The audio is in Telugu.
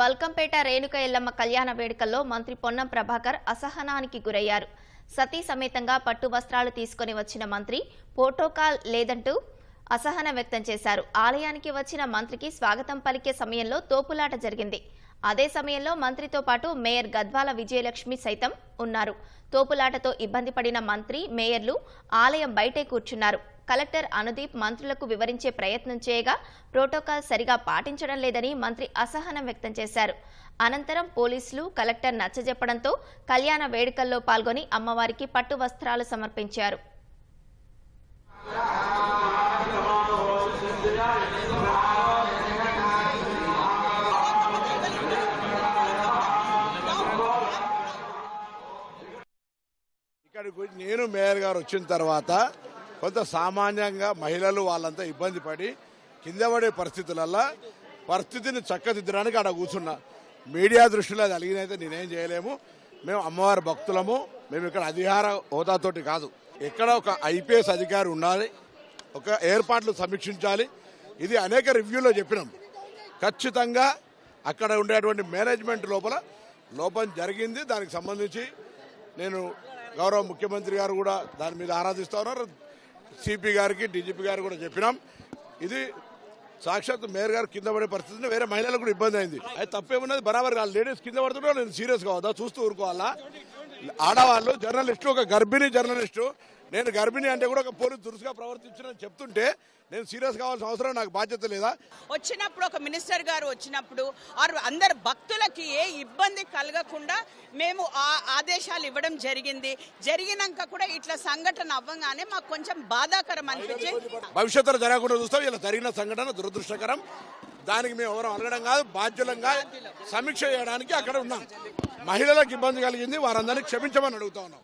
బల్కంపేట రేణుక ఎల్లమ్మ కళ్యాణ వేడుకల్లో మంత్రి పొన్నం ప్రభాకర్ అసహనానికి గురయ్యారు. సతీ సమేతంగా పట్టు వస్త్రాలు తీసుకొని వచ్చిన మంత్రి పోటోకాల్ లేదంటూ అసహనం వ్యక్తం చేశారు. ఆలయానికి వచ్చిన మంత్రికి స్వాగతం పలికే సమయంలో తోపులాట జరిగింది. అదే సమయంలో మంత్రితో పాటు మేయర్ గద్వాల విజయలక్ష్మి సైతం ఉన్నారు. తోపులాటతో ఇబ్బంది పడిన మంత్రి మేయర్లు ఆలయం బయటే కూర్చున్నారు. కలెక్టర్ అనుదీప్ మంత్రులకు వివరించే ప్రయత్నం చేయగా ప్రోటోకాల్ సరిగా పాటించడం లేదని మంత్రి అసహనం వ్యక్తం చేశారు. అనంతరం పోలీసులు కలెక్టర్ నచ్చజెప్పడంతో కళ్యాణ వేడుకల్లో పాల్గొని అమ్మవారికి పట్టు వస్త్రాలు సమర్పించారు. నేను మేయర్ గారు వచ్చిన తర్వాత కొంత సామాన్యంగా మహిళలు వాళ్ళంతా ఇబ్బంది పడి కింద పడే పరిస్థితులల్లో పరిస్థితిని చక్కదిద్దడానికి ఆడ కూర్చున్నా. మీడియా దృష్టిలో అది అలిగినైతే నేనేం చేయలేము. మేము అమ్మవారి భక్తులము. మేము ఇక్కడ అధికార హోదాతోటి కాదు. ఎక్కడ ఒక ఐపీఎస్ అధికారి ఉండాలి. ఒక ఏర్పాట్లు సమీక్షించాలి. ఇది అనేక రివ్యూలో చెప్పినాం. ఖచ్చితంగా అక్కడ ఉండేటువంటి మేనేజ్మెంట్ లోపల లోపం జరిగింది. దానికి సంబంధించి నేను గౌరవ ముఖ్యమంత్రి గారు కూడా దాని మీద ఆరాధిస్తా ఉన్నారు. సిపి గారికి డీజీపీ గారు కూడా చెప్పినాం. ఇది సాక్షాత్ మేయర్ గారు కింద పడే పరిస్థితిని వేరే మహిళలకు కూడా ఇబ్బంది అయింది. అది తప్పేమున్నది? బరాబర్ కాదు. లేడీస్ కింద పడుతుంటే నేను సీరియస్ కావద్దా? చూస్తూ ఊరుకోవాలా? ఆడవాళ్ళు జర్నలిస్టు ఒక గర్భిణీ జర్నలిస్టు నేను గర్భిణి అంటే కూడా ఒక పోలీసు దురుసుగా ప్రవర్తించిన చెప్తుంటే నేను సీరియస్ కావాల్సిన అవసరం నాకు బాధ్యత లేదా? వచ్చినప్పుడు ఒక మినిస్టర్ గారు వచ్చినప్పుడు ఆరు అందరు భక్తులకి ఏ ఇబ్బంది కలగకుండా మేము ఆ ఆదేశాలు ఇవ్వడం జరిగింది. జరిగినాక కూడా ఇట్లా సంఘటన అవ్వగానే మాకు కొంచెం బాధాకరం అనిపించి భవిష్యత్తులో జరగకుండా చూస్తాం. ఇలా జరిగిన సంఘటన దురదృష్టకరం. దానికి మేము ఎవరు అడగడం కాదు బాధ్యులంగా సమీక్ష చేయడానికి అక్కడ ఉన్నాం. మహిళలకు ఇబ్బంది కలిగింది వారందరినీ క్షమించమని అడుగుతా ఉన్నాం.